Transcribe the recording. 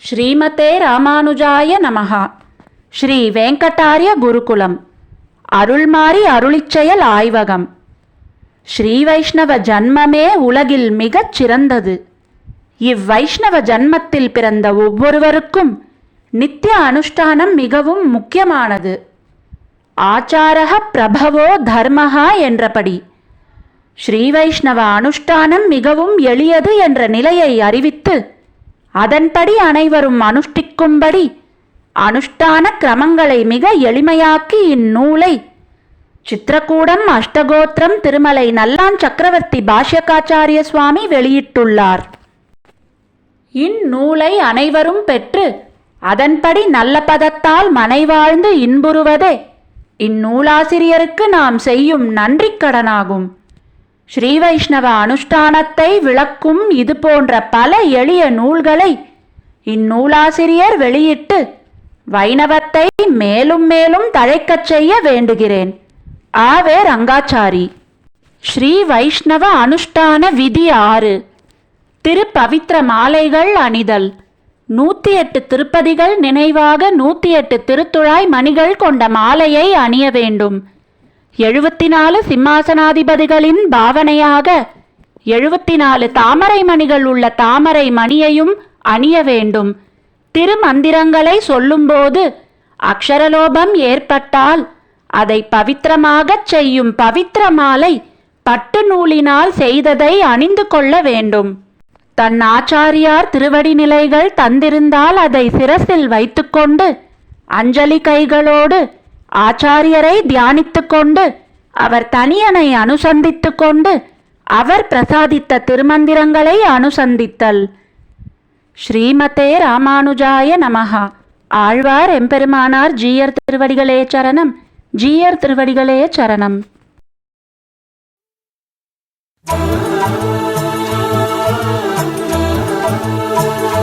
ஸ்ரீமதே ராமானுஜாய நமஹா. ஸ்ரீ வெங்கடாரிய குருகுலம். அருள்மாரி அருளிச்செயல் ஆய்வகம். ஸ்ரீ வைஷ்ணவ ஜன்மமே உலகில் மிகச் சிறந்தது இவ்வைஷ்ணவ ஜன்மத்தில் பிறந்த ஒவ்வொருவருக்கும் நித்திய அனுஷ்டானம் மிகவும் முக்கியமானது. ஆச்சாரக பிரபவோ தர்மஹா என்றபடி. ஸ்ரீ வைஷ்ணவ அனுஷ்டானம் மிகவும் எளியது என்ற நிலையை அறிவித்து அதன்படி அனைவரும் அனுஷ்டிக்கும்படி அனுஷ்டான கிரமங்களை மிக எளிமையாக்கி இந்நூலை சித்திரக்கூடம் அஷ்டகோத்திரம் திருமலை நல்லான் சக்கரவர்த்தி பாஷ்யகாச்சாரிய சுவாமி வெளியிட்டுள்ளார். இந்நூலை அனைவரும் பெற்று அதன்படி நல்ல பதத்தால் மனைவாழ்ந்து இன்புறுவதே. இந்நூலாசிரியருக்கு நாம் செய்யும் நன்றிக் கடனாகும். ஸ்ரீ வைஷ்ணவ அனுஷ்டானத்தை விளக்கும் இது போன்ற பல எளிய நூல்களை இந்நூலாசிரியர் வெளியிட்டு வைணவத்தை மேலும் மேலும் தழைக்கச் செய்ய வேண்டுகிறேன். ஆவே ரங்காச்சாரி. ஸ்ரீ வைஷ்ணவ அனுஷ்டான விதி ஆறு. திருப்பவித்திர மாலைகள் அணிதல். நூத்தி எட்டு திருப்பதிகள் நினைவாக நூத்தி எட்டு திருத்துழாய் மணிகள் கொண்ட மாலையை அணிய வேண்டும். எழுபத்தி நாலு சிம்மாசனாதிபதிகளின் பாவனையாக எழுபத்தி நாலு தாமரை மணிகள் உள்ள தாமரை மணியையும் அணிய வேண்டும். திருமந்திரங்களை சொல்லும்போது அக்ஷரலோபம் ஏற்பட்டால் அதை பவித்திரமாகச் செய்யும் பவித்திர மாலை பட்டு நூலினால் செய்ததை அணிந்து கொள்ள வேண்டும். தன் ஆச்சாரியார் திருவடி நிலைகள் தந்திருந்தால் அதை சிரசில் வைத்துக்கொண்டு அஞ்சலி கைகளோடு ஆச்சாரியரை தியானித்து கொண்டு அவர் தனியனை அனுசந்தித்து கொண்டு அவர் பிரசாதித்த திருமந்திரங்களை அனுசந்தித்தல். ஸ்ரீமதே ராமானுஜாய நமகா ஆழ்வார் எம்பெருமானார் ஜீயர் திருவடிகளே சரணம். ஜீயர் திருவடிகளே சரணம். Música